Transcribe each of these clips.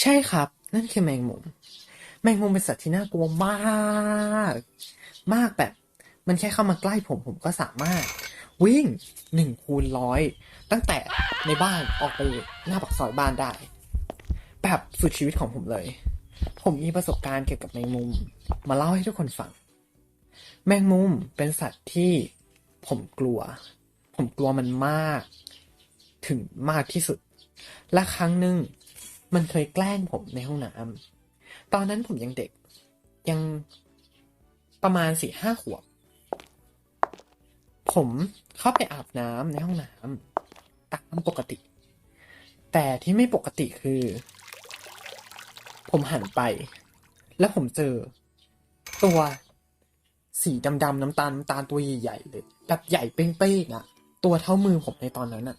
ใช่ครับ นั่นคือแมงมุม แมงมุมเป็นสัตว์ที่น่ากลัวมาก มากแบบ มันแค่เข้ามาใกล้ผมผมก็สามารถ วิ่งหนึ่งคูณร้อยตั้งแต่ในบ้านออกไปหน้าปากซอยบ้านได้ แบบสุดชีวิตของผมเลย ผมมีประสบการณ์เกี่ยวกับแมงมุม มาเล่าให้ทุกคนฟัง แมงมุมเป็นสัตว์ที่ผมกลัว ผมกลัวมันมาก ถึงมากที่สุด และครั้งหนึ่ง มันเคยแกล้งผมในห้องน้ำตอนนั้นผมยังเด็ก ยังประมาณสี่ห้าขวบ ผมเข้าไปอาบน้ำในห้องน้ำตามปกติ แต่ที่ไม่ปกติคือ ผมหันไป แล้วผมเจอ ตัวสีดำๆน้ำตาลน้ำตาลตัวใหญ่ๆเลยแบบใหญ่เป้งๆอะตัวเท่ามือผมในตอนนั้นอะ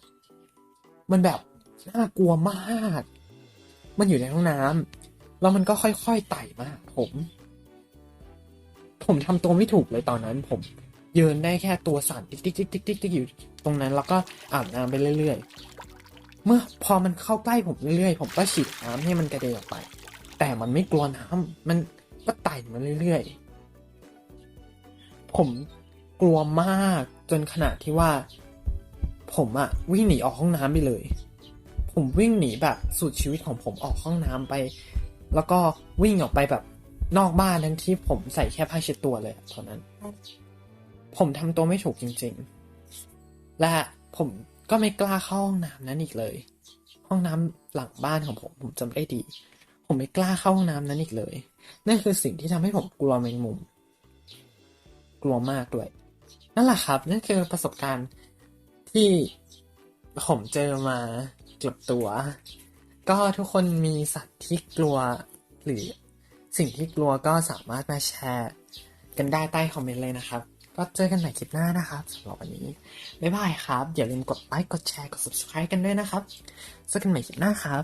มันแบบน่ากลัวมาก มันอยู่ในห้องน้ำแล้วมันก็ค่อยๆไต่มาผม ผมทำตัวไม่ถูกเลยตอนนั้น ผมยืนได้แค่ตัวสั่นติ๊กติ๊กติ๊กติ๊กติ๊กติ๊กอยู่ตรงนั้น แล้วก็อาบน้ำไปเรื่อยๆ เมื่อพอมันเข้าใกล้ผมเรื่อยๆ ผมก็ฉีดน้ำให้มันกระเด็นออกไป แต่มันไม่กลัวน้ำมันก็ไต่มาเรื่อยๆ ผมกลัวมากจนขนาดที่ว่า ผมอะวิ่งหนีออกห้องน้ำไปเลย ผมวิ่งหนีแบบสุดชีวิตของผมออกห้องน้ำไป แล้วก็วิ่งออกไปแบบนอกบ้านทั้งที่ผมใส่แค่ผ้าเช็ดตัวเลยตอนนั้น ผมทำตัวไม่ถูกจริง ๆ และผมก็ไม่กล้าเข้าห้องน้ำนั้นอีกเลย ห้องน้ำหลังบ้านของผมผมจำได้ดี ผมไม่กล้าเข้าห้องน้ำนั้นอีกเลย นั่นคือสิ่งที่ทำให้ผมกลัวแมงมุม กลัวมากด้วย นั่นแหละครับ นั่นคือประสบการณ์ที่ผมเจอมา กับตัว ก็ทุกคนมีสัตว์ที่กลัว หรือสิ่งที่กลัวก็สามารถมาแชร์กันได้ใต้คอมเมนต์เลยนะครับ ก็เจอกันใหม่คลิปหน้านะครับสำหรับวันนี้ บ๊ายบายครับ อย่าลืมกดไลค์ กดแชร์ กด subscribe กันด้วยนะครับเจอกันใหม่คลิปหน้าครับ